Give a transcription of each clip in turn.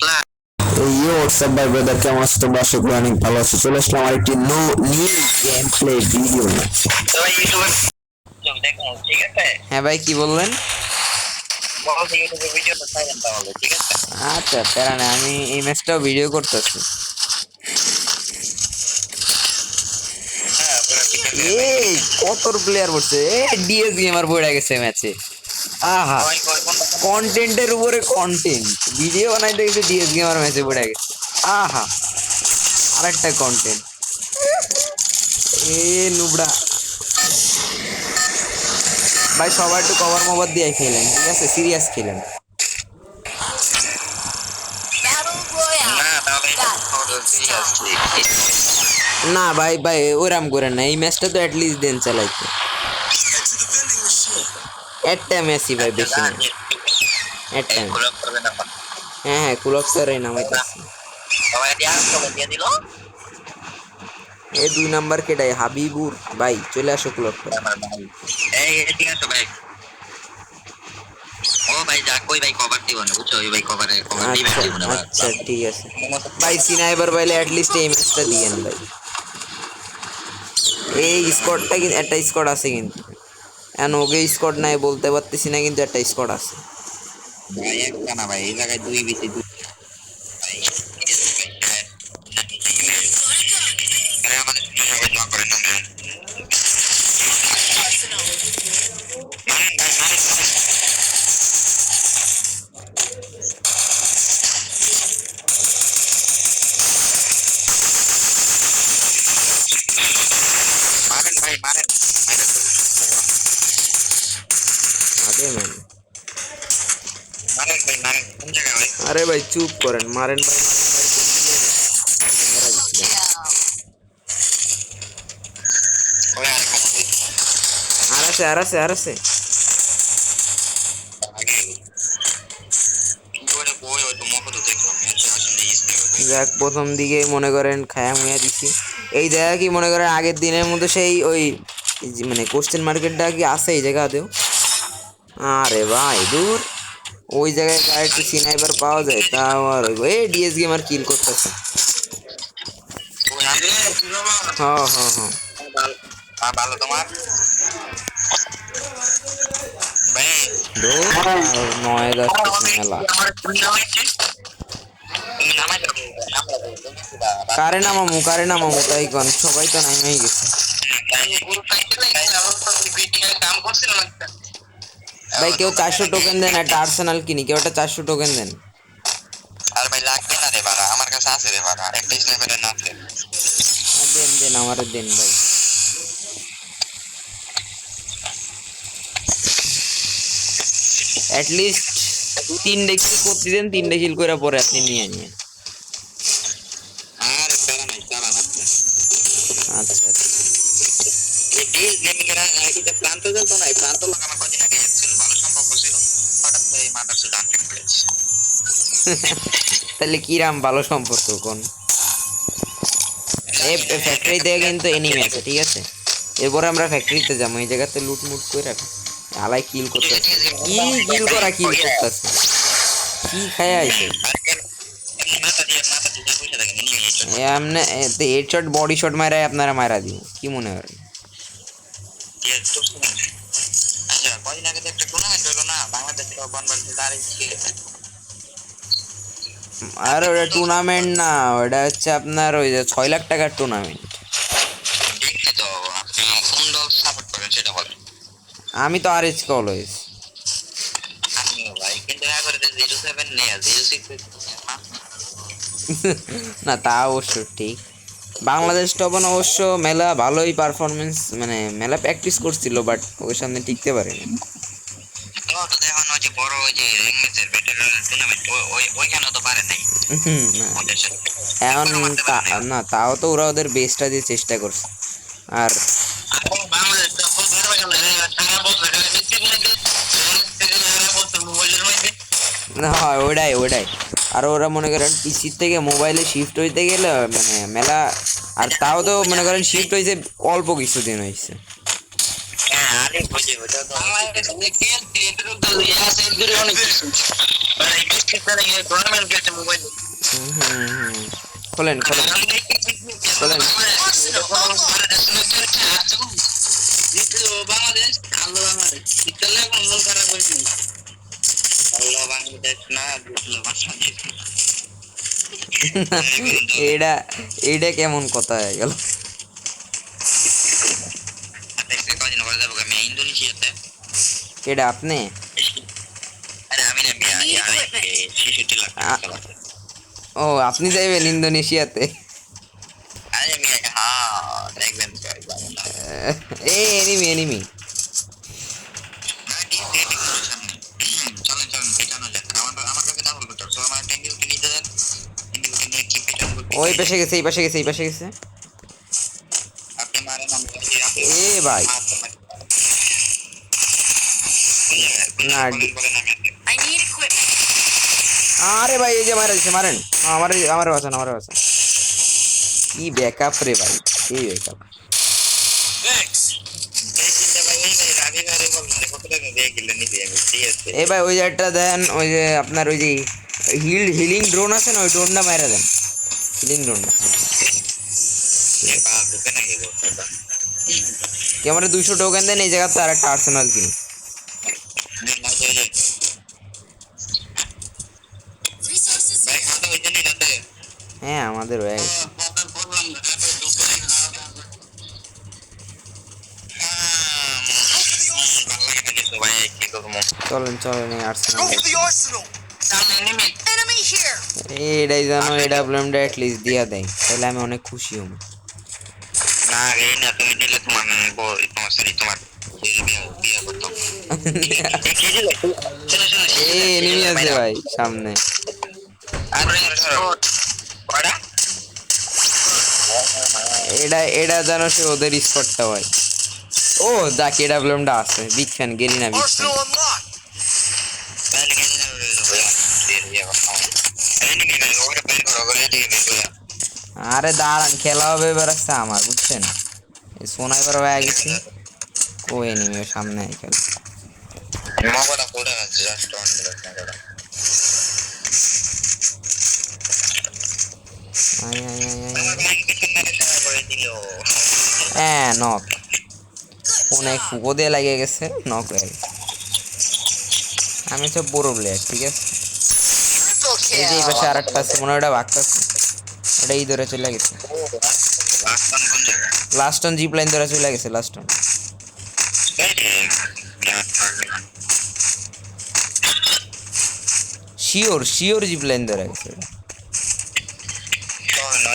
পাতলা ইয়ে হোয়াটসঅ্যাপ ভাই ব্রাদার কেমন আছো তোমরা? আশা করি অনেক ভালো আছো। চলে আসলাম আরেকটি no new game play video তো ভাই ইউটিউবে দেখো ঠিক আছে? হ্যাঁ ভাই কি বললেন? বলছি ইউটিউবে ভিডিওটা সাইলেন্ট তাহলে ঠিক আছে? আচ্ছা প্যারা না আমি এই ম্যাচটাও ভিডিও করতেছি। হ্যাঁ এই কত প্লেয়ার পড়ছে? ডিএস গেমার পড়ে গেছে ম্যাচে। আহা কন্টেন্টের উপরে কন্টেন্ট ভিডিও বানাইতে গেছে ডিএস গেমার ম্যাচে পড়ে গেছে। আহা আরেকটা কন্টেন্ট এ নুবড়া। ভাই সবাই একটু কভার মভার দিয়ে খেলেন ঠিক আছে? সিরিয়াস খেলেন। না ভাই ভাই ওরাম করেন না। এই ম্যাচটা তো অ্যাটলিস্ট দেন চালাইতে। একটা ম্যাচই ভাই বেশি না একটা। হ্যাঁ হ্যাঁ কুলক নামাইতেছি। আসলে দিয়ে দিল। এই দুই নাম্বার কেটাই হাবিবুর ভাই চলে আসো কুলক আমার ভাই। এই এই ঠিক আছে ভাই। ও ভাই যা কই ভাই কভার দিব না বুঝছ? ওই ভাই কভারে কভার আচ্ছা না আচ্ছা ঠিক আছে। ভাই সিনাইবার পাইলে অ্যাটলিস্ট এই ম্যাচটা দিয়েন ভাই। এই স্কোয়াডটা কিন্তু একটা স্কোয়াড আছে কিন্তু। এখন ওকে স্কট নাই বলতে পারতেছি না, কিন্তু একটা স্কট আছে। ভাই একটা না ভাই, এই জায়গায় দুই বেশি দুই আরে ভাই, চুপ করেন। মারেন ভাই আর আছে, আর প্রথম দিকে মনে করেন খায়া মুয়া দিছি। এই জায়গা কি মনে করেন আগের দিনের মতো সেই ওই মানে কোশ্চেন মার্কেটটা কি আছে এই জায়গাতেও? আরে ভাই, দূর। ওই জায়গায় গায়ে একটু সিনাইবার পাওয়া যায়, তাও আর ওই- এই ডিএস গেম আর কিল করতেছে। হ্যাঁ হ্যাঁ হ্যাঁ ভালো তোমার তাই কন সবাই তো নামাই গেছে। ভাই কেউ চারশো টোকেন দেন একটা আর্সেনাল কিনি কেউ একটা চারশো টোকেন দেন। আর ভাই লাগবে না রে বাড়া আমার কাছে আছে রে বাড়া একটা স্নাইপারের না আছে আর দেন দেন আমারে দেন ভাই। অ্যাটলিস্ট তিনটে কিল করতে দেন তিন কিল করে পরে আপনি নিয়ে নিন আর প্যারা নাই চালান আপনি আচ্ছা আচ্ছা। এই গেমিং এর আইডিতে প্রান্ত চলতো না প্রান্ত লোক তাহলে কিরাম ভালো সম্পর্ক কোন? এই ফ্যাক্টরি কিন্তু এনিমি আছে, ঠিক আছে? এরপরে আমরা ফ্যাক্টরিতে যাব, এই জায়গাতে লুট মুট করে রাখা। আলাই কিল করতে কি কিল করা কিল করতেছে কি খায় আইছে? এমনি হেড শট বডি শট মারায় আপনারা মারা দিব কি মনে করেন? আচ্ছা কদিন আগে একটা টুর্নামেন্ট হলো না? আর ওটা টুর্নামেন্ট না, ওটা হচ্ছে আপনার ওই যে ছয় লাখ টাকার টুর্নামেন্ট আমি তো আর এইচ সিক্স না, তা অবশ্য ঠিক। বাংলাদেশ টপন অবশ্য মেলা ভালোই পারফরমেন্স মানে মেলা প্র্যাকটিস করছিল বাট ওই সামনে টিকতে পারেনি তো দেখুন ওই যে বড় ওই যে রিংমেসের ব্যাটেল টুর্নামেন্ট ওই ওইখানে তো পারে নাই। হুম, না। ওদের এখন তা- না তাও তো ওরা ওদের বেস্টটা দিয়ে চেষ্টা করছে। আর না হয় ওটাই ওটাই আর ওরা মনে করেন পিসির থেকে মোবাইলে শিফট হইতে গেলে মানে মেলা আর তাও তো মনে করেন শিফট হয়েছে অল্প কিছুদিন হয়েছে হ্যাঁ খোলেন খোলেন। বাংলাদেশ আল্লাহ বাংলাদেশ ইতালে মঙ্গল খারাপ হয়েছে আল্লাহ বাংলাদেশ না বুঝলো বাংলাদেশ এইটা এইটা কেমন কথা হয়ে গেল? এটা আপনি? শিশুটি লাগবে ও আপনি যাইবেন ইন্দোনেশিয়াতে? এনিমি এনিমি ওই পাশে গেছে এই পাশে গেছে এই পাশে গেছে। এ ভাই। না, আরে ভাই এই যে মারা দিছে মারেন। আমার আমার বাঁচান আমার বাঁচান কি ব্যাকআপ রে ভাই এই ব্যাকআপ এই ভাই ওই যে একটা দেন ওই যে আপনার ওই যে হিল হিলিং ড্রোন আছে না ওই ড্রোনটা মারা দেন। হিলিং ড্রোনটা ক্যামেরা দুইশো টোকেন দেন এই জায়গাতে আর একটা আর্সেনাল কিনি। হ্যাঁ আমাদের হয়ে গেছে। চলেন চলেন here. জানো এই ডাব্লিউএমটা অ্যাটলিস্ট দিয়া দেয় তাহলে আমি অনেক খুশি হব। না এই না তুমি দিলে তোমার তোমার সরি তোমার বিয়ে বিয়ে করতাম। এই এনিমি আছে ভাই সামনে। এটা এটা যেন সে ওদের স্পটটা ভাই ও যাক এটা ডাব্লিউএমটা আছে। বিগ ফ্যান গেলি না বিগ ফ্যান আরে দাঁড়ান খেলা হবে এবার আসছে আমার বুঝছেন? এই সোনাইবার হয়ে গেছি। ও এনিমি সামনে আই খেলা। আয় আয় আয় আয় হ্যাঁ নক ফোনে ফুকো দিয়ে লাগিয়ে গেছে নক হয়ে গেছে। আমি হচ্ছে বড় প্লেয়ার ঠিক আছে? এই যে এই পাশে আর একটা আছে মনে হয় ওটা বাগতাছে ওটা এই ধরে চলে গেছে। লাস্ট অন জিপ লাইন ধরে চলে গেছে last on sure sure zip line ধরে গেছে। ওটা।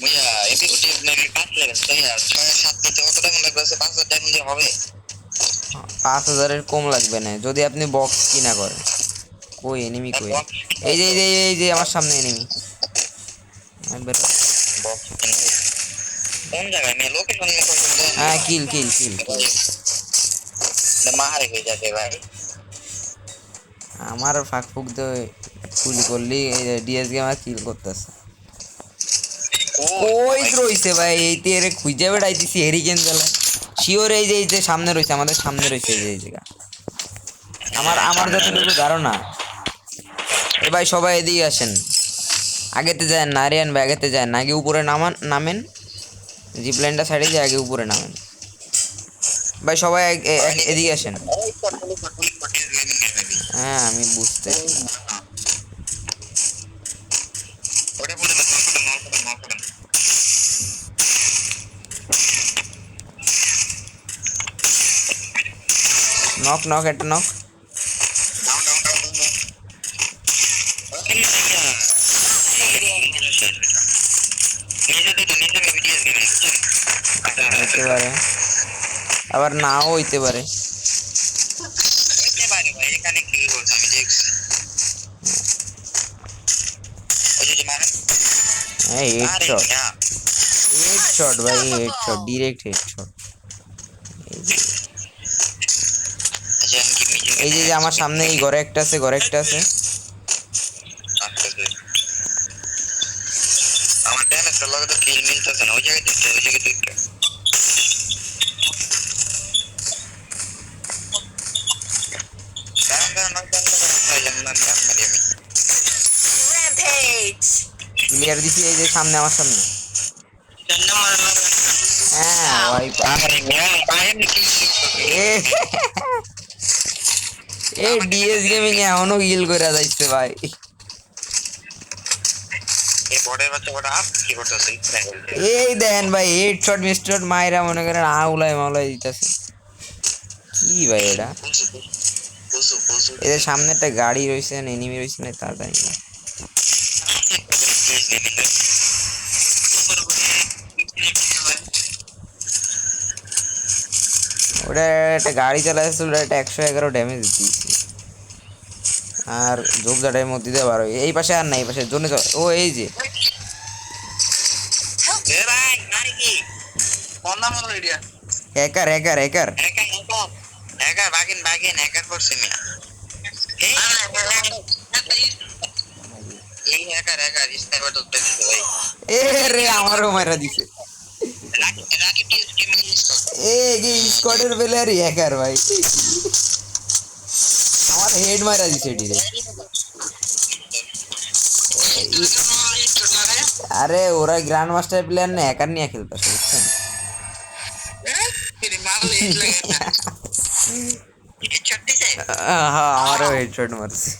আপনাকে পাঁচ ছয় সাত নিতে কত টাকা লাগবে পাঁচ হাজার টাকা হবে। পাঁচ হাজারের কম লাগবে না যদি আপনি বক্স কিনা করেন। কই এনিমি কই? এই যে এই যে এই যে আমার সামনে এনিমি কিনে কোন জায়গায়? মেয়ে লোকেশন কথা হ্যাঁ কিল কিল কিল মাহারে হয়ে যাবে ভাই। আমার ফাঁক ফুক দিয়ে গুলি করলি এই ডিএস গেমার কিল করতেছে। ওই রইছে ভাই খুঁজে বেড়াইতেছি হেরিকেন শিওর এই যে এই যে সামনে রয়েছে আমাদের সামনে রয়েছে এই যে এই জায়গা। আমার আমার যতটুকু ধারণা। এ ভাই সবাই এদিকে আসেন। আগেতে যায় না আরিয়ান ভাই আগেতে যায় না আগে উপরে নামান নামেন। জিপ লাইনটা সাইডে যে আগে উপরে নামেন। ভাই সবাই এদিকে আসেন। হ্যাঁ আমি বুঝতে नॉक नॉक एट नॉक इतने बारे अबर ना हो इतने बारे। हेड शॉट हेड शॉट भाई head shot direct head shot এই যে যে আমার সামনে এই ঘরে একটা আছে ঘরে একটা আছে আমার ড্যামেজ তো লগে তো কিল মিলতেছে না ওই জায়গায় দেখতে ওই জায়গায় দেখতে. ক্লিয়ার দিছি এই যে সামনে আমার সামনে হ্যাঁ ভাই আরে মিয়া বাইরে কি এ এ ডিএস গেমিং এখনও কিল করে যাইছে ভাই। এই এই দেন ভাই হেডশট মাইরা মনে করেন আউলাই মাউলাই দিতেছে। কি ভাই এটা? এদের সামনে একটা গাড়ি রয়েছে এনিমি রয়েছে না তা জানি না। ওটা একটা গাড়ি চালাইছিল ওটা একটা একশো এগারো ড্যামেজ দিয়েছি আর ঝোপঝাটের মধ্যে দিতে পারো এই পাশে আর না এই পাশে জোনে চল- ও এই যে এ ভাই গাড়ি কি কোন নাম হলো এটা hacker hacker hacker hacker hacker hacker বাগিন বাগিন হ্যাকার করছে মিয়া এই এই হ্যাকার হ্যাকার স্নাইপার তো দিতে ভাই এ রে আমারও মারা দিছে রাকি রাকি টিস গেমিং স্কোর এ কি স্কোয়াডের প্লেয়ারই হ্যাকার ভাই আমার হেড মারা দিছে ডিরে আরে ওরা গ্র্যান্ড মাস্টার প্লেয়ার না হ্যাকার নিয়ে খেলতেছে বুঝছেন হ্যাঁ আমারও হেডশট মারছে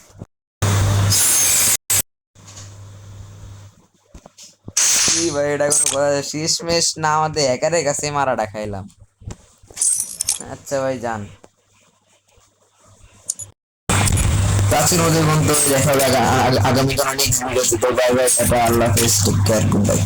কি ভাই এটা কোনো না আমাদের হ্যাকারের কাছে মারাটা খাইলাম। আচ্ছা ভাই, যান। প্রাচীন ওদের বন্ধু দেখা হবে আগা- আগা- আগামীকাল অনেক ভিডিও বাই বাই আল্লাহ হাফেজ টেক কেয়ার গুড বাই